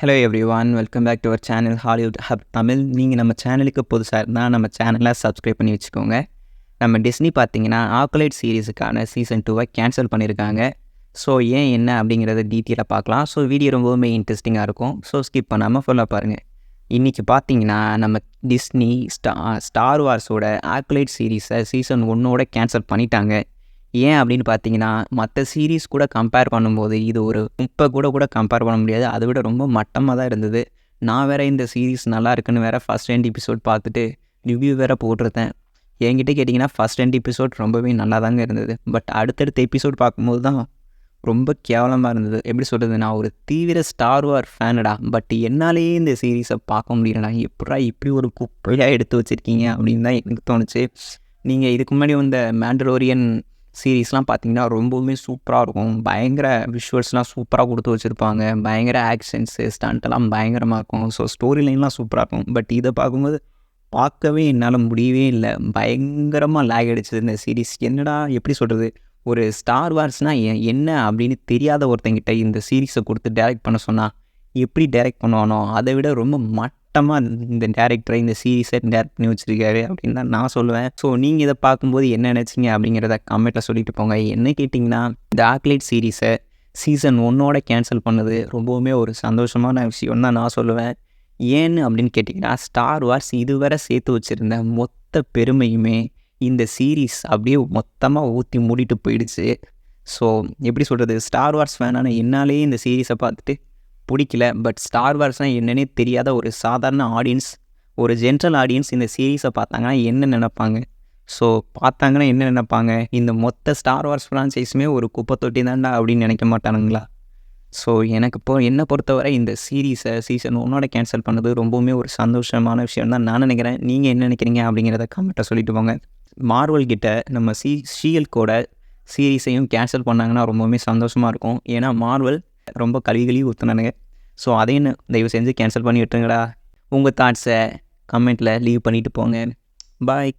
Hello everyone welcome back to our channel Hollywood hub Tamil நீங்கள் நம்ம சேனலுக்கு புதுசாக இருந்தால் நம்ம சேனலை சப்ஸ்கிரைப் பண்ணி வச்சுக்கோங்க. நம்ம டிஸ்னி பார்த்தீங்கன்னா ஆக்குலைட் சீரீஸுக்கான சீசன் டூவை கேன்சல் பண்ணியிருக்காங்க ஸோ ஏன் என்ன அப்படிங்கிறத டீட்டெயிலாக பார்க்கலாம். ஸோ வீடியோ ரொம்பவுமே இன்ட்ரெஸ்டிங்காக இருக்கும். ஸோ ஸ்கிப் பண்ணாமல் ஃபுல்லாக பாருங்கள் இன்றைக்கி பார்த்தீங்கன்னா நம்ம டிஸ்னி ஸ்டா ஸ்டார் வார்ஸோட ஆக்குலைட் சீரீஸை சீசன் ஒன்னோட கேன்சல் பண்ணிட்டாங்க. ஏன் அப்படின்னு பார்த்தீங்கன்னா மற்ற சீரீஸ் கூட கம்பேர் பண்ணும்போது இது ஒரு இப்போ கூட கூட கம்பேர் பண்ண முடியாது. அதை விட ரொம்ப மட்டமாக தான் இருந்தது. நான் வேறு இந்த சீரீஸ் நல்லா இருக்குன்னு வேறு ஃபஸ்ட் ரெண்டு எபிசோட் பார்த்துட்டு ரிவ்யூ வேறு போட்டிருந்தேன். என்கிட்ட கேட்டிங்கன்னா ஃபஸ்ட் ரெண்டு எபிசோட் ரொம்பவே நல்லா தாங்க இருந்தது. பட் அடுத்தடுத்த எபிசோட் பார்க்கும்போது தான் ரொம்ப கேவலமாக இருந்தது. எப்படி சொல்கிறது நான் ஒரு தீவிர ஸ்டார் வார் ஃபேனடா பட் என்னாலேயே இந்த சீரீஸை பார்க்க முடியலடா. எப்படா இப்படி ஒரு குப்பையாக எடுத்து வச்சுருக்கீங்க அப்படின்னு தான் எனக்கு தோணுச்சு. நீங்கள் இதுக்கு முன்னாடி வந்த மேண்டலோரியன் சீரீஸ்லாம் பார்த்தீங்கன்னா ரொம்பவுமே சூப்பராக இருக்கும். பயங்கர விஷுவல்ஸ்லாம் சூப்பராக கொடுத்து வச்சுருப்பாங்க. பயங்கர ஆக்ஷன்ஸு ஸ்டண்ட்டெல்லாம் பயங்கரமாக இருக்கும். ஸோ ஸ்டோரி லைன்லாம் சூப்பராக இருக்கும். பட் இதை பார்க்கும்போது பார்க்கவே என்னால் முடியவே இல்லை. பயங்கரமாக லேக் அடிச்சது இந்த சீரீஸ். என்னடா எப்படி சொல்கிறது ஒரு ஸ்டார் வார்ஸ்னால் என்ன அப்படின்னு தெரியாத ஒருத்தங்கிட்ட இந்த சீரீஸை கொடுத்து டைரக்ட் பண்ண சொன்னால் எப்படி டேரெக்ட் பண்ணுவானோ அதை விட ரொம்ப மட் மட்டமாக இந்த டேரக்டரை இந்த சீரீஸை டேரக்ட் பண்ணி வச்சுருக்காரு அப்படின்னு தான் நான் சொல்லுவேன். ஸோ நீங்கள் இதை பார்க்கும்போது என்ன நினச்சிங்க அப்படிங்கிறத கமெண்ட்டில் சொல்லிட்டு போங்க. என்ன கேட்டிங்கன்னா இந்த ஆக்லைட் சீரீஸை சீசன் ஒன்னோட கேன்சல் பண்ணது ரொம்பவுமே ஒரு சந்தோஷமான விஷயம் தான் நான் சொல்லுவேன். ஏன்னு அப்படின்னு கேட்டிங்கன்னா ஸ்டார் வார்ஸ் இதுவரை சேர்த்து வச்சுருந்த மொத்த பெருமையுமே இந்த சீரீஸ் அப்படியே மொத்தமாக ஊற்றி மூடிட்டு போயிடுச்சு. ஸோ எப்படி சொல்கிறது ஸ்டார் வார்ஸ் ஃபேனான என்னாலே இந்த சீரீஸை பார்த்துட்டு பிடிக்கல. பட் ஸ்டார் வார்ஸ்னால் என்னன்னே தெரியாத ஒரு சாதாரண ஆடியன்ஸ் ஒரு ஜென்ரல் ஆடியன்ஸ் இந்த சீரீஸை பார்த்தாங்கன்னா என்ன நினைப்பாங்க? ஸோ பார்த்தாங்கன்னா என்ன நினைப்பாங்க? இந்த மொத்த ஸ்டார் வார்ஸ் ஃப்ரான்ச்சைஸுமே ஒரு குப்பை தொட்டி தான்டா அப்படின்னு நினைக்க மாட்டானுங்களா? ஸோ எனக்கு இப்போ என்னை பொறுத்தவரை இந்த சீரீஸை சீசன் ஒன்னோட கேன்சல் பண்ணது ரொம்பவுமே ஒரு சந்தோஷமான விஷயம் தான் நான் நினைக்கிறேன். நீங்கள் என்ன நினைக்கிறீங்க அப்படிங்கிறத கமெண்ட்டை சொல்லிட்டு போங்க. மார்வல் கிட்ட நம்ம சி ஷீஎல்கோட சீரீஸையும் கேன்சல் பண்ணாங்கன்னா ரொம்பவுமே சந்தோஷமாக இருக்கும். ஏன்னா மார்வல் ரொம்ப கழிவுகளையும் ஊற்றுனானுங்க ஸோ அதையும் தயவு செஞ்சு கேன்சல் பண்ணி விட்டுருங்கடா. உங்கள் தாட்ஸை கமெண்ட்டில் லீவ் பண்ணிவிட்டு போங்க. பாய்